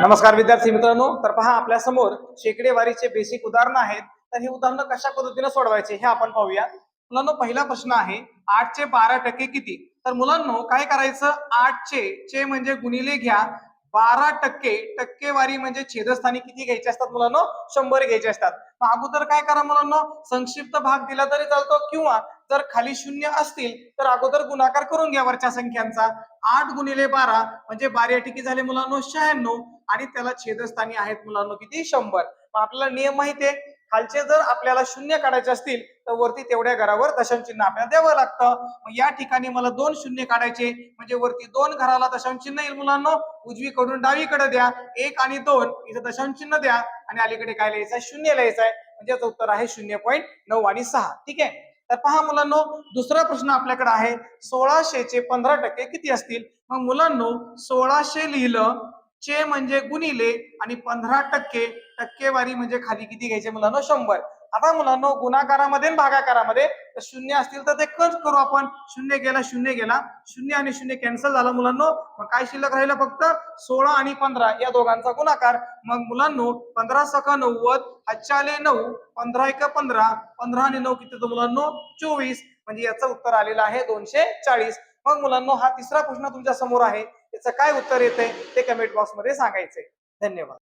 नमस्कार विद्यार्थी मित्रांनो. तर पहा आपल्यासमोर शेकडेवारीचे बेसिक उदाहरण आहेत. तर ही उदाहरणं कशा पद्धतीने सोडवायचे हे आपण पाहूया. मुलांनो पहिला प्रश्न आहे आठचे बारा टक्के किती? तर मुलांनो काय करायचं? आठचे चे म्हणजे गुणिले घ्या. बारा टक्के टक्केवारी म्हणजे छेदस्थानी किती घ्यायचे असतात मुलांनो? शंभर घ्यायचे असतात. मग अगोदर काय करा मुलांनो? संक्षिप्त भाग दिला तरी चालतो. किंवा जर खाली शून्य असतील तर अगोदर गुणाकार करून घ्या वरच्या संख्यांचा. आठ गुणिले बारा म्हणजे बारा ठिकी झाले मुलांनो शहाण्णव. आणि त्याला छेदस्थानी आहेत मुलांनो किती? शंभर. मग आपल्याला नियम माहिती आहे. खालचे जर आपल्याला शून्य काढायचे असतील तर वरती तेवढ्या घरावर दशांश चिन्ह आपल्याला द्यावं लागतं. मग या ठिकाणी मला दोन शून्य काढायचे. म्हणजे वरती दोन घराला दशांश चिन्ह येईल मुलांनो. उजवीकडून डावीकडे द्या. एक आणि दोन इथं दशांश चिन्ह द्या. आणि अलीकडे काय लिहायचं आहे? शून्य लिहायचं आहे. म्हणजे याचं उत्तर आहे शून्य पॉईंट नऊ आणि सहा. ठीक आहे? तर पहा मुलांनो दुसरा प्रश्न आपल्याकडे आहे. सोळाशेचे पंधरा टक्के किती असतील? मग मुलांनो सोळाशे लिहिलं चे म्हणजे गुणिले आणि पंधरा टक्के टक्केवारी म्हणजे खाली किती घ्यायचे मुलांनो? शंभर. आता मुलांनो गुणाकारामध्ये भागाकारामध्ये तर शून्य असतील तर ते कच करू आपण. शून्य गेला शून्य गेला. शून्य आणि शून्य कॅन्सल झाला मुलांनो. मग काय शिल्लक राहिलं फक्त? सोळा आणि पंधरा. या दोघांचा गुणाकार. मग मुलांनो पंधरा सका नव्वद आले नऊ पंधरा एक पंधरा. पंधरा आणि नऊ किती तर मुलांनो? चोवीस. म्हणजे याचं उत्तर आलेलं आहे दोनशे चाळीस. मग मुलांनो हा तिसरा प्रश्न तुमच्यासमोर आहे. त्याचं काय उत्तर येतंय ते कमेंट बॉक्समध्ये सांगायचंय. धन्यवाद.